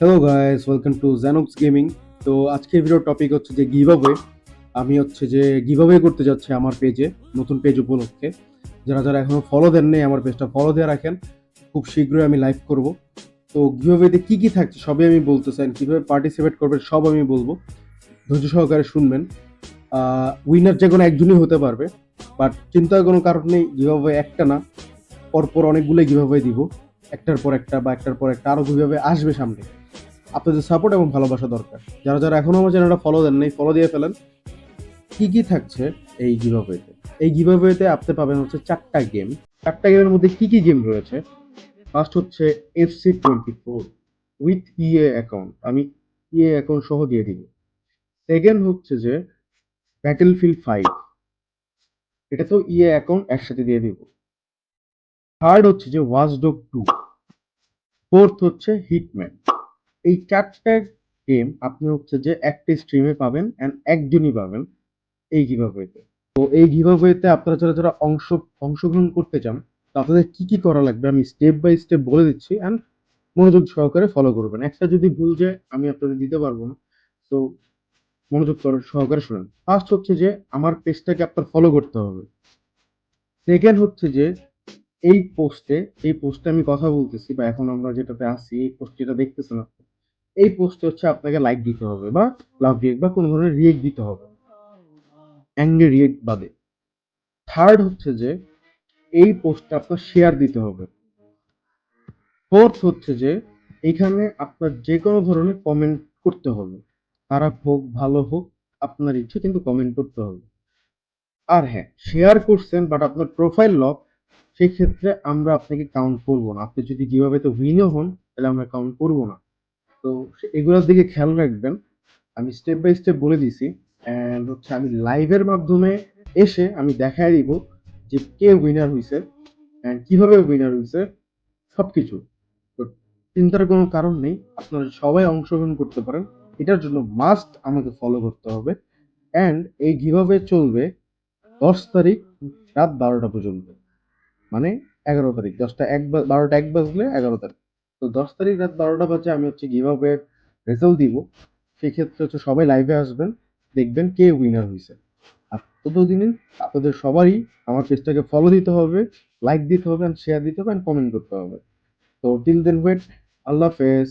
Hello guys welcome to Zanox gaming তো আজকের ভিডিওর টপিক হচ্ছে যে গিভঅ্যাওয়ে আমি হচ্ছে যে গিভঅ্যাওয়ে করতে যাচ্ছি আমার পেজে নতুন পেজ উপলক্ষে। যারা যারা এখনও ফলো দেন নেই আমার পেজটা ফলো দিয়ে রাখেন। খুব শীঘ্রই আমি লাইভ করব। তো গিভঅ্যাওয়েতে কি কি থাকছে সবই আমি বলতে চাই। কীভাবে পার্টিসিপেট করবেন সব আমি বলব। ধৈর্য সহকারে শুনবেন। উইনার যে কোনো একজনই হতে পারবে। বাট চিন্তার কোনো কারণ নেই গিভঅ্যাওয়ে একটা না। পরপর অনেকগুলো গিভঅ্যাওয়ে দিব। একটার পর একটা বা একটার পর একটা আরও গিভঅ্যাওয়ে আসবে সামনে। আপনাদের সাপোর্ট এবং ভালোবাসা দরকার। যারা যারা এখনও আমার চ্যানেলটা ফলো দেন নাই ফলো দিয়ে ফেলেন। কী কী থাকছে এই গিভাওয়েতে এই গিভাওয়েতে আপনি পাবেন হচ্ছে চারটা গেম চারটা গেমের মধ্যে কী কী গেম রয়েছে? ফার্স্ট হচ্ছে FC twenty four with EA account আমি ইএ অ্যাকাউন্ট সহ দিয়ে দিব। সেকেন্ড হচ্ছে যে ব্যাটেল ফিল্ড ফাইভ এটা তো ইএ অ্যাকাউন্ট একসাথে দিয়ে দিব। থার্ড হচ্ছে যে ওয়াচডগ টু ফোর্থ হচ্ছে হিটম্যান এই চারটা গেম আপনি হচ্ছে যে একটা স্ট্রিমে পাবেন অ্যান্ড একদিনই পাবেন এই গিভাওয়েতে তো। এই গিভাওয়েতে আপনারা যারা যারা অংশ, অংশগ্রহণ করতে চান আপনাদের কি কি করা লাগবে আমি স্টেপ বাই স্টেপ বলে দিচ্ছি অ্যান্ড মনোযোগ সহকারে ফলো করবেন। একটা যদি ভুল যায়, আমি আপনাদের দিতে পারব না। তো মনোযোগ সহকারে শুনেন। ফার্স্ট হচ্ছে যে আমার পেজটাকে আপনার ফলো করতে হবে। সেকেন্ড হচ্ছে যে এই পোস্টে এই পোস্টে আমি কথা বলতেছি বা এখন আমরা যেটাতে আছি, এই পোস্ট যেটা দেখতেছেন আপনি। এই পোস্টে হচ্ছে আপনাকে লাইক দিতে হবে বা লাভ রিয়েক্ট বা কোনো ধরনের রিয়েক্ট দিতে হবে। অ্যাঙ্গে রিয়েক্ট বাদে। থার্ড হচ্ছে যে, এই পোস্টটা আপনার শেয়ার দিতে হবে। ফোর্থ হচ্ছে যে, এখানে আপনার যে কোনো ধরনের কমেন্ট করতে হবে। খারাপ হোক, ভালো হোক, আপনার ইচ্ছে কিন্তু কমেন্ট করতে হবে। আর হ্যাঁ শেয়ার করছেন বাট আপনার প্রোফাইল লক সেই ক্ষেত্রে আমরা আপনাকে কাউন্ট করব না। আপনি যদি কীভাবে তো উইনও হন, তাহলে আমরা কাউন্ট করব না। তো এগুলোর দিকে খেয়াল রাখবেন। আমি স্টেপ বাই স্টেপ বলে দিছি। অ্যান্ড হচ্ছে আমি লাইভের মাধ্যমে এসে আমি দেখাই দিব যে কে উইনার হয়েছে অ্যান্ড কীভাবে উইনার হয়েছে সব কিছু তো চিন্তার কোনো কারণ নেই, আপনারা সবাই অংশগ্রহণ করতে পারেন। এটার জন্য মাস্ট আমাকে ফলো করতে হবে। অ্যান্ড এই কীভাবে চলবে দশ তারিখ রাত বারোটা পর্যন্ত। মানে এগারো তারিখ, দশটা এক বারোটা এক বাজলে এগারো তারিখ। তো দশ তারিখ রাত বারোটা বাজে আমি হচ্ছে গিভ আপের রেজাল্ট দিব। সেক্ষেত্রে হচ্ছে সবাই লাইভে আসবেন, দেখবেন কে উইনার হয়েছে আর ততদিনে আপনাদের সবারই আমার পেজটাকে ফলো দিতে হবে লাইক দিতে হবে শেয়ার দিতে হবে কমেন্ট করতে হবে। তো টিল দেন ওয়েট আল্লাহ হাফেজ।